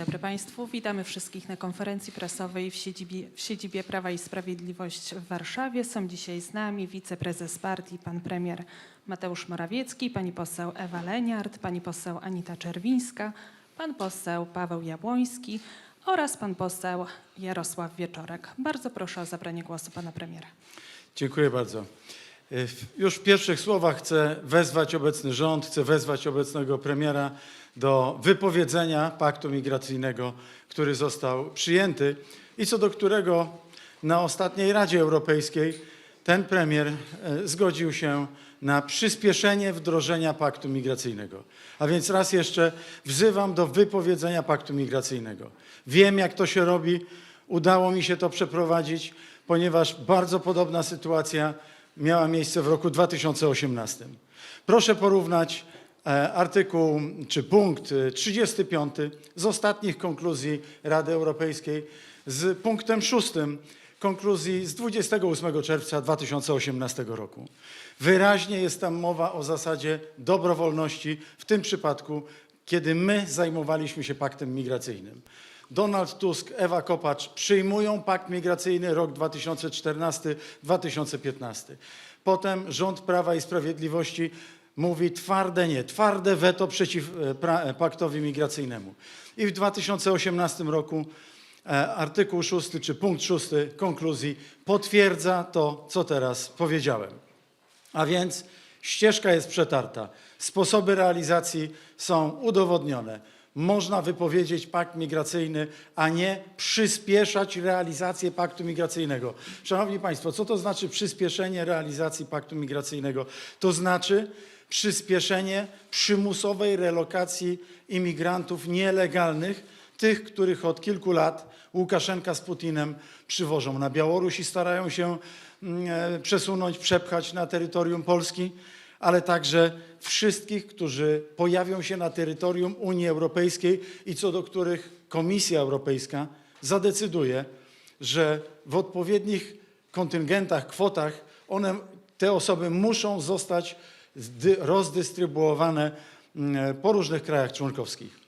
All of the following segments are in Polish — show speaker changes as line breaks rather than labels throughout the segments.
dobry Państwu. Witamy wszystkich na konferencji prasowej w siedzibie, w siedzibie Prawa i Sprawiedliwość w Warszawie. Są dzisiaj z nami wiceprezes partii, pan premier Mateusz Morawiecki, pani poseł Ewa Leniart, pani poseł Anita Czerwińska, pan poseł Paweł Jabłoński oraz pan poseł Jarosław Wieczorek. Bardzo proszę o zabranie głosu pana premiera.
Dziękuję bardzo. Y, Już w pierwszych słowach chcę wezwać obecny rząd, chcę wezwać obecnego premiera do wypowiedzenia paktu migracyjnego, który został przyjęty i co do którego na ostatniej Radzie Europejskiej ten premier e, zgodził się na przyspieszenie wdrożenia paktu migracyjnego. A więc raz jeszcze wzywam do wypowiedzenia paktu migracyjnego. Wiem, jak to się robi, udało mi się to przeprowadzić, ponieważ bardzo podobna sytuacja miała miejsce w roku 2018. Proszę porównać artykuł czy punkt e, 35 z ostatnich konkluzji Rady Europejskiej z punktem 6 konkluzji z 28 czerwca 2018 roku. Wyraźnie jest tam mowa o zasadzie dobrowolności w tym przypadku, kiedy my zajmowaliśmy się paktem migracyjnym. Donald Tusk, Ewa Kopacz przyjmują pakt migracyjny rok 2014-2015. Potem rząd Prawa i Sprawiedliwości mówi twarde nie, twarde weto przeciw e, e, paktowi migracyjnemu. I w 2018 roku e, artykuł 6 czy punkt 6 konkluzji potwierdza to, co teraz powiedziałem. A więc ścieżka jest przetarta, sposoby realizacji są udowodnione. Można wypowiedzieć pakt migracyjny, a nie przyspieszać realizację paktu migracyjnego. Szanowni Państwo, co to znaczy przyspieszenie realizacji paktu migracyjnego? To znaczy przyspieszenie przymusowej relokacji imigrantów nielegalnych, tych, których od kilku lat Łukaszenka z Putinem przywożą na Białoruś i starają się mm, e, przesunąć, przepchać na terytorium Polski, ale także wszystkich, którzy pojawią się na terytorium Unii Europejskiej i co do których Komisja Europejska zadecyduje, że w odpowiednich kontyngentach, kwotach one, te osoby muszą zostać zdy- rozdystrybuowane mm, po różnych krajach członkowskich.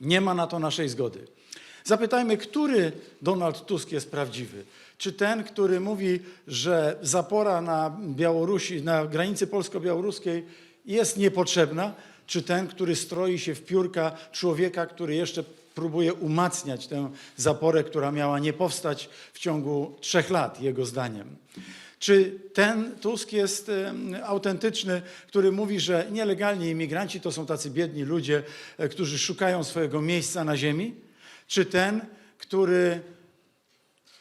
Nie ma na to naszej zgody. Zapytajmy, który Donald Tusk jest prawdziwy. Czy ten, który mówi, że zapora na Białorusi, na granicy polsko-białoruskiej jest niepotrzebna, czy ten, który stroi się w piórka człowieka, który jeszcze próbuje umacniać tę zaporę, która miała nie powstać w ciągu trzech lat, jego zdaniem. Czy ten Tusk jest autentyczny, który mówi, że nielegalni imigranci to są tacy biedni ludzie, e, którzy szukają swojego miejsca na ziemi? Czy ten, który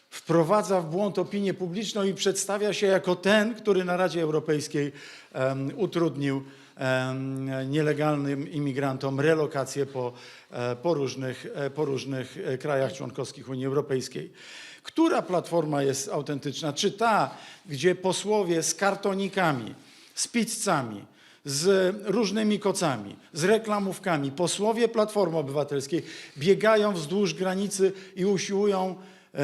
wprowadza w błąd opinię publiczną i przedstawia się jako ten, który na Radzie Europejskiej em, utrudnił em, nielegalnym imigrantom relokację po, e, po, różnych, e, po różnych e, krajach członkowskich Unii Europejskiej. Która platforma jest autentyczna? Czy ta, gdzie posłowie z kartonikami, z pizzami, z różnymi kocami, z reklamówkami, posłowie Platformy Obywatelskiej biegają wzdłuż granicy i usiłują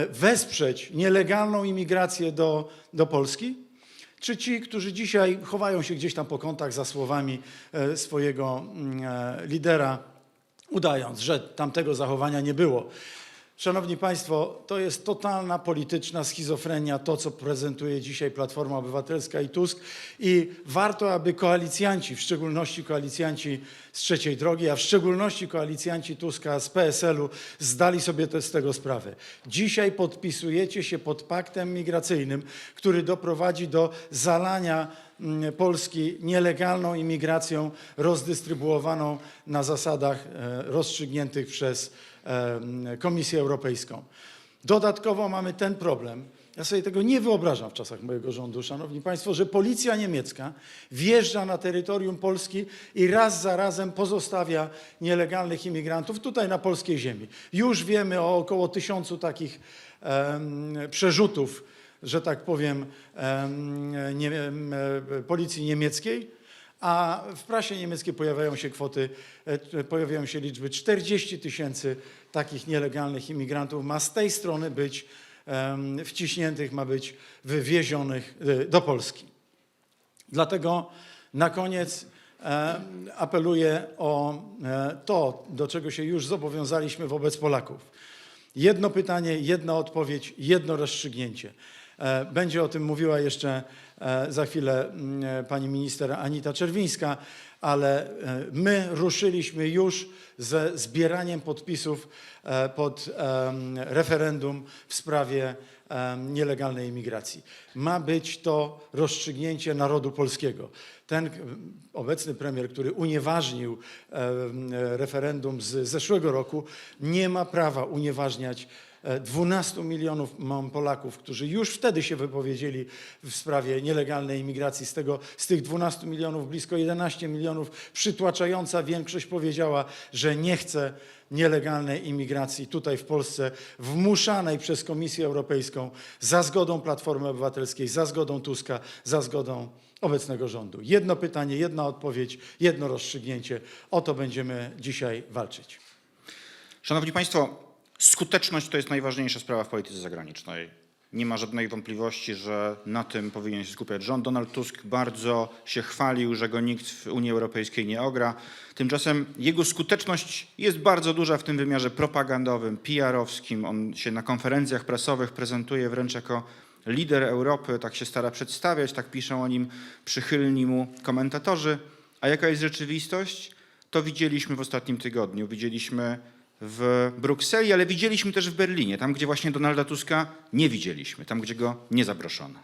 wesprzeć nielegalną imigrację do, do Polski? Czy ci, którzy dzisiaj chowają się gdzieś tam po kątach za słowami e, swojego mm, e, lidera, udając, że tamtego zachowania nie było? Szanowni Państwo, to jest totalna polityczna schizofrenia, to co prezentuje dzisiaj Platforma Obywatelska i Tusk i warto, aby koalicjanci, w szczególności koalicjanci z Trzeciej Drogi, a w szczególności koalicjanci Tuska z PSL-u zdali sobie z tego sprawę. Dzisiaj podpisujecie się pod paktem migracyjnym, który doprowadzi do zalania mm, Polski nielegalną imigracją rozdystrybuowaną na zasadach e, rozstrzygniętych przez Komisję Europejską. Dodatkowo mamy ten problem. Ja sobie tego nie wyobrażam w czasach mojego rządu, szanowni państwo, że policja niemiecka wjeżdża na terytorium Polski i raz za razem pozostawia nielegalnych imigrantów tutaj na polskiej ziemi. Już wiemy o około tysiącu takich em, przerzutów, że tak powiem, em, nie, e, policji niemieckiej. A w prasie niemieckiej pojawiają się kwoty, e, pojawiają się liczby 40 tysięcy takich nielegalnych imigrantów ma z tej strony być wciśniętych, ma być wywiezionych e, do Polski. Dlatego na koniec apeluję o e, to, do czego się już zobowiązaliśmy wobec Polaków. Jedno pytanie, jedna odpowiedź, jedno rozstrzygnięcie. E, Będzie o tym mówiła jeszcze e, za chwilę mm, e, pani minister Anita Czerwińska, ale my ruszyliśmy już ze zbieraniem podpisów pod referendum w sprawie nielegalnej imigracji. Ma być to rozstrzygnięcie narodu polskiego. Ten obecny premier, który unieważnił referendum z zeszłego roku, nie ma prawa unieważniać 12 milionów mam Polaków, którzy już wtedy się wypowiedzieli w sprawie nielegalnej imigracji. Z, tego, z tych 12 milionów blisko 11 milionów przytłaczająca większość powiedziała, że nie chce nielegalnej imigracji tutaj w Polsce, wmuszanej przez Komisję Europejską za zgodą Platformy Obywatelskiej, za zgodą Tuska, za zgodą obecnego rządu. Jedno pytanie, jedna odpowiedź, jedno rozstrzygnięcie. O to będziemy dzisiaj walczyć.
Szanowni Państwo, skuteczność to jest najważniejsza sprawa w polityce zagranicznej. Nie ma żadnej wątpliwości, że na tym powinien się skupiać rząd. Donald Tusk bardzo się chwalił, że go nikt w Unii Europejskiej nie ogra. Tymczasem jego skuteczność jest bardzo duża w tym wymiarze propagandowym, PR-owskim. On się na konferencjach prasowych prezentuje wręcz jako lider Europy, tak się stara przedstawiać, tak piszą o nim przychylni mu komentatorzy. A jaka jest rzeczywistość? To widzieliśmy w ostatnim tygodniu. Widzieliśmy w Brukseli, ale widzieliśmy też w Berlinie, tam gdzie właśnie Donalda Tuska nie widzieliśmy, tam gdzie go nie zaproszono.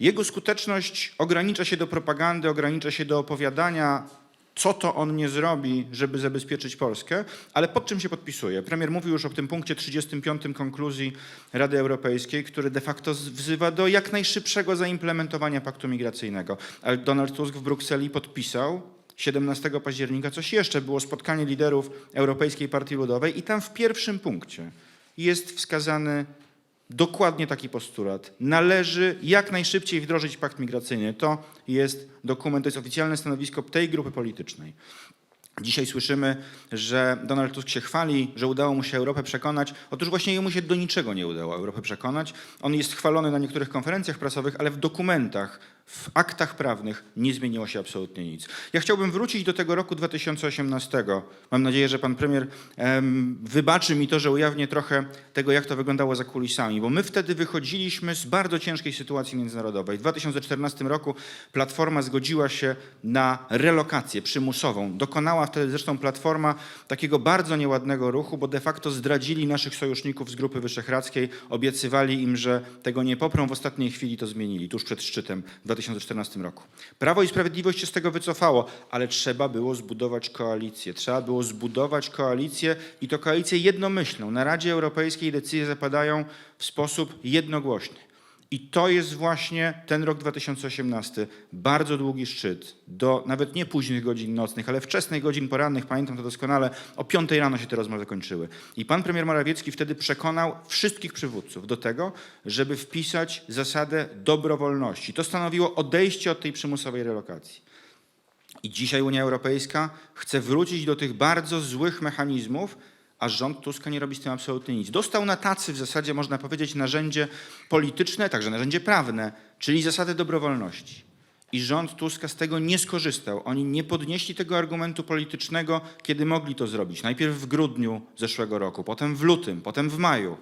Jego skuteczność ogranicza się do propagandy, ogranicza się do opowiadania, co to on nie zrobi, żeby zabezpieczyć Polskę, ale pod czym się podpisuje? Premier mówił już o tym punkcie 35 konkluzji Rady Europejskiej, który de facto wzywa do jak najszybszego zaimplementowania paktu migracyjnego. Ale Donald Tusk w Brukseli podpisał 17 października coś jeszcze. Było spotkanie liderów Europejskiej Partii Ludowej i tam w pierwszym punkcie jest wskazany dokładnie taki postulat. Należy jak najszybciej wdrożyć pakt migracyjny. To jest dokument, to jest oficjalne stanowisko tej grupy politycznej. Dzisiaj słyszymy, że Donald Tusk się chwali, że udało mu się Europę przekonać. Otóż właśnie jemu się do niczego nie udało Europę przekonać. On jest chwalony na niektórych konferencjach prasowych, ale w dokumentach, w aktach prawnych nie zmieniło się absolutnie nic. Ja chciałbym wrócić do tego roku 2018. Mam nadzieję, że pan premier em, wybaczy mi to, że ujawnię trochę tego, jak to wyglądało za kulisami, bo my wtedy wychodziliśmy z bardzo ciężkiej sytuacji międzynarodowej. W 2014 roku Platforma zgodziła się na relokację przymusową. Dokonała wtedy zresztą Platforma takiego bardzo nieładnego ruchu, bo de facto zdradzili naszych sojuszników z Grupy Wyszehradzkiej, obiecywali im, że tego nie poprą, w ostatniej chwili to zmienili, tuż przed szczytem 2014 roku. Prawo i Sprawiedliwość się z tego wycofało, ale trzeba było zbudować koalicję. Trzeba było zbudować koalicję i to koalicję jednomyślną. Na Radzie Europejskiej decyzje zapadają w sposób jednogłośny. I to jest właśnie ten rok 2018. Bardzo długi szczyt, do nawet nie późnych godzin nocnych, ale wczesnych godzin porannych, pamiętam to doskonale, o 5 rano się te rozmowy kończyły. I pan premier Morawiecki wtedy przekonał wszystkich przywódców do tego, żeby wpisać zasadę dobrowolności. To stanowiło odejście od tej przymusowej relokacji. I dzisiaj Unia Europejska chce wrócić do tych bardzo złych mechanizmów, a rząd Tuska nie robi z tym absolutnie nic. Dostał na tacy w zasadzie, można powiedzieć, narzędzie polityczne, także narzędzie prawne, czyli zasadę dobrowolności. I rząd Tuska z tego nie skorzystał. Oni nie podnieśli tego argumentu politycznego, kiedy mogli to zrobić. Najpierw w grudniu zeszłego roku, potem w lutym, potem w maju.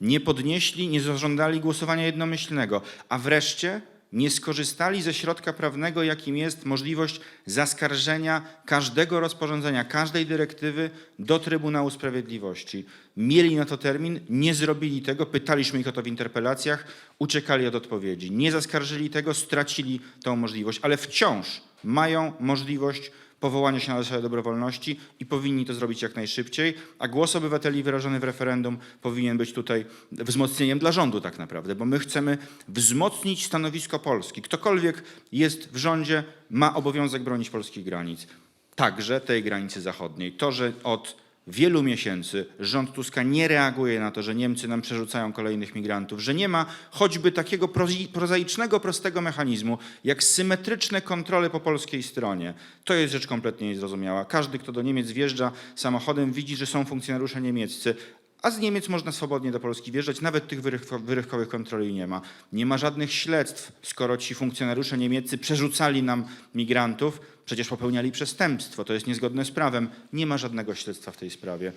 Nie podnieśli, nie zażądali głosowania jednomyślnego, a wreszcie nie skorzystali ze środka prawnego, jakim jest możliwość zaskarżenia każdego rozporządzenia, każdej dyrektywy do Trybunału Sprawiedliwości. Mieli na to termin, nie zrobili tego, pytaliśmy ich o to w interpelacjach, uciekali od odpowiedzi. Nie zaskarżyli tego, stracili tą możliwość, ale wciąż mają możliwość powołania się na zasadę dobrowolności i powinni to zrobić jak najszybciej, a głos obywateli wyrażony w referendum powinien być tutaj wzmocnieniem dla rządu tak naprawdę, bo my chcemy wzmocnić stanowisko Polski. Ktokolwiek jest w rządzie, ma obowiązek bronić polskich granic, także tej granicy zachodniej. To, że od wielu miesięcy rząd Tuska nie reaguje na to, że Niemcy nam przerzucają kolejnych migrantów, że nie ma choćby takiego prozaicznego, prostego mechanizmu, jak symetryczne kontrole po polskiej stronie. To jest rzecz kompletnie niezrozumiała. Każdy, kto do Niemiec wjeżdża samochodem, widzi, że są funkcjonariusze niemieccy, a z Niemiec można swobodnie do Polski wjeżdżać, nawet tych wyrywko- wyrywkowych kontroli nie ma. Nie ma żadnych śledztw, skoro ci funkcjonariusze niemieccy przerzucali nam migrantów, przecież popełniali przestępstwo, to jest niezgodne z prawem. Nie ma żadnego śledztwa w tej sprawie.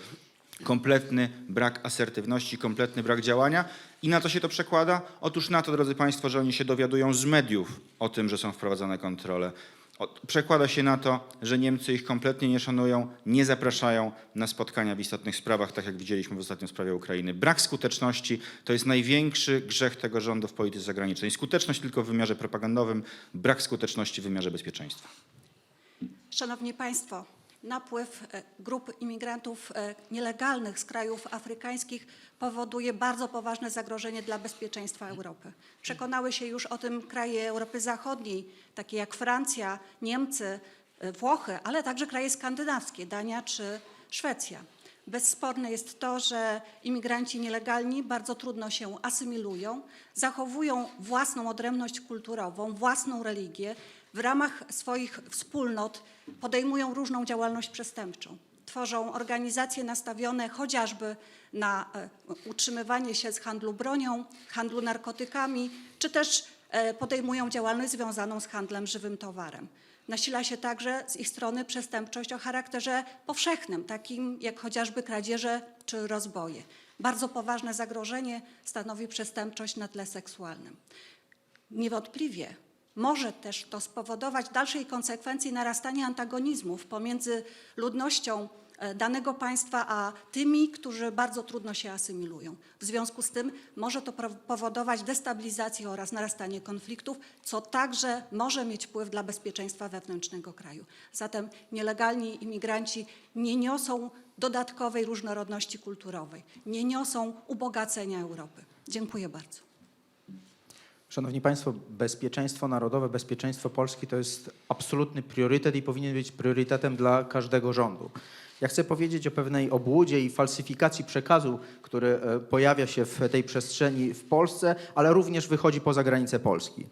Kompletny brak asertywności, kompletny brak działania. I na co się to przekłada? Otóż na to, drodzy Państwo, że oni się dowiadują z mediów o tym, że są wprowadzane kontrole. Przekłada się na to, że Niemcy ich kompletnie nie szanują, nie zapraszają na spotkania w istotnych sprawach, tak jak widzieliśmy w ostatniej sprawie Ukrainy. Brak skuteczności to jest największy grzech tego rządu w polityce zagranicznej. Skuteczność tylko w wymiarze propagandowym, brak skuteczności w wymiarze bezpieczeństwa.
Szanowni Państwo, napływ e, grup imigrantów e, nielegalnych z krajów afrykańskich powoduje bardzo poważne zagrożenie dla bezpieczeństwa Europy. Przekonały się już o tym kraje Europy Zachodniej, takie jak Francja, Niemcy, e, Włochy, ale także kraje skandynawskie, Dania czy Szwecja. Bezsporne jest to, że imigranci nielegalni bardzo trudno się asymilują, zachowują własną odrębność kulturową, własną religię, w ramach swoich wspólnot podejmują różną działalność przestępczą. Tworzą organizacje nastawione chociażby na e, utrzymywanie się z handlu bronią, handlu narkotykami, czy też e, podejmują działalność związaną z handlem żywym towarem. Nasila się także z ich strony przestępczość o charakterze powszechnym, takim jak chociażby kradzieże czy rozboje. Bardzo poważne zagrożenie stanowi przestępczość na tle seksualnym. Niewątpliwie może też to spowodować dalszej konsekwencji narastanie antagonizmów pomiędzy ludnością e, danego państwa a tymi, którzy bardzo trudno się asymilują. W związku z tym może to powodować destabilizację oraz narastanie konfliktów, co także może mieć wpływ dla bezpieczeństwa wewnętrznego kraju. Zatem nielegalni imigranci nie niosą dodatkowej różnorodności kulturowej, nie niosą ubogacenia Europy. Dziękuję bardzo.
Szanowni Państwo, bezpieczeństwo narodowe, bezpieczeństwo Polski to jest absolutny priorytet i powinien być priorytetem dla każdego rządu. Ja chcę powiedzieć o pewnej obłudzie i falsyfikacji przekazu, który e, pojawia się w tej przestrzeni w Polsce, ale również wychodzi poza granice Polski.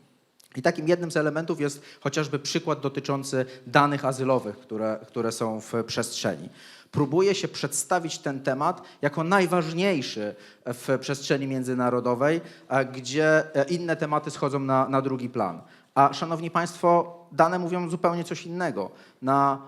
I takim jednym z elementów jest chociażby przykład dotyczący danych azylowych, które, które są w przestrzeni. Próbuje się przedstawić ten temat jako najważniejszy w przestrzeni międzynarodowej, a gdzie e, inne tematy schodzą na, na drugi plan. A szanowni Państwo, dane mówią zupełnie coś innego. Na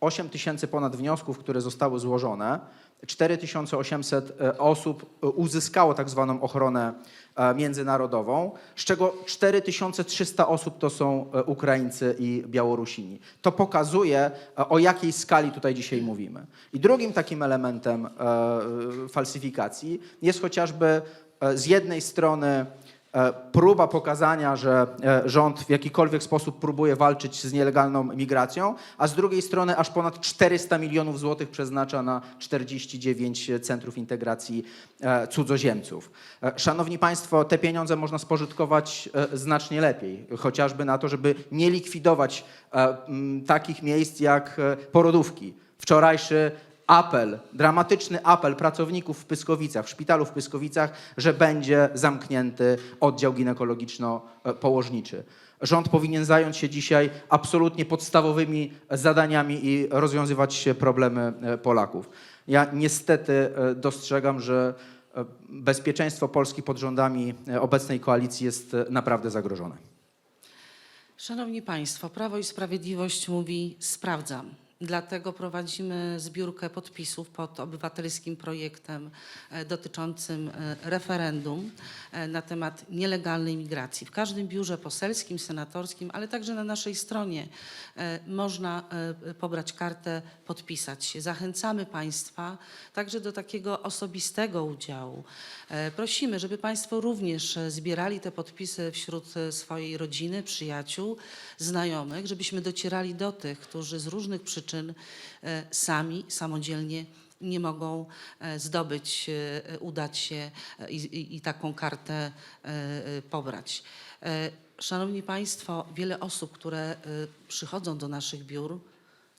8 tysięcy ponad wniosków, które zostały złożone, 4800 e, osób e, uzyskało tak zwaną ochronę e, międzynarodową, z czego 4300 osób to są Ukraińcy i Białorusini. To pokazuje, o jakiej skali tutaj dzisiaj mówimy. I drugim takim elementem falsyfikacji jest chociażby z jednej strony próba pokazania, że e, rząd w jakikolwiek sposób próbuje walczyć z nielegalną migracją, a z drugiej strony aż ponad 400 milionów złotych przeznacza na 49 centrów integracji e, cudzoziemców. E, Szanowni Państwo, te pieniądze można spożytkować e, znacznie lepiej, chociażby na to, żeby nie likwidować e, takich miejsc jak e, porodówki. Wczorajszy apel, dramatyczny apel pracowników w Pyskowicach, w szpitalu w Pyskowicach, że będzie zamknięty oddział ginekologiczno-położniczy. Rząd powinien zająć się dzisiaj absolutnie podstawowymi zadaniami i rozwiązywać problemy e, Polaków. Ja niestety e, dostrzegam, że e, bezpieczeństwo Polski pod rządami obecnej koalicji jest naprawdę zagrożone.
Szanowni Państwo, Prawo i Sprawiedliwość mówi sprawdzam. Dlatego prowadzimy zbiórkę podpisów pod obywatelskim projektem e, dotyczącym e, referendum e, na temat nielegalnej migracji. W każdym biurze poselskim, senatorskim, ale także na naszej stronie można pobrać kartę, podpisać się. Zachęcamy Państwa także do takiego osobistego udziału. Prosimy, żeby Państwo również zbierali te podpisy wśród swojej rodziny, przyjaciół, znajomych, żebyśmy docierali do tych, którzy z różnych przyczyn e, sami, samodzielnie nie mogą e, zdobyć, e, udać się i, i, i taką kartę pobrać. Szanowni Państwo, wiele osób, które przychodzą do naszych biur,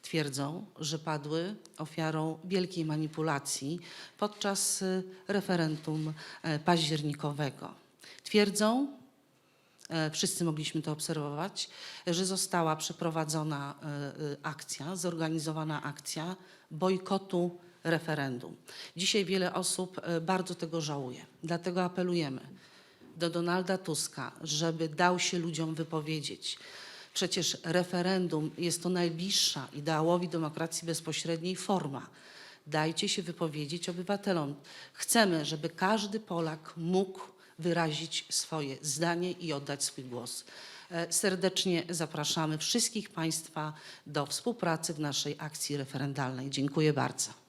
twierdzą, że padły ofiarą wielkiej manipulacji podczas referendum październikowego. Twierdzą, wszyscy mogliśmy to obserwować, że została przeprowadzona e, e, akcja, zorganizowana akcja bojkotu referendum. Dzisiaj wiele osób e, bardzo tego żałuje. Dlatego apelujemy do Donalda Tuska, żeby dał się ludziom wypowiedzieć. Przecież referendum jest to najbliższa ideałowi demokracji bezpośredniej forma. Dajcie się wypowiedzieć obywatelom. Chcemy, żeby każdy Polak mógł wyrazić swoje zdanie i oddać swój głos. E, Serdecznie zapraszamy wszystkich Państwa do współpracy w naszej akcji referendalnej. Dziękuję bardzo.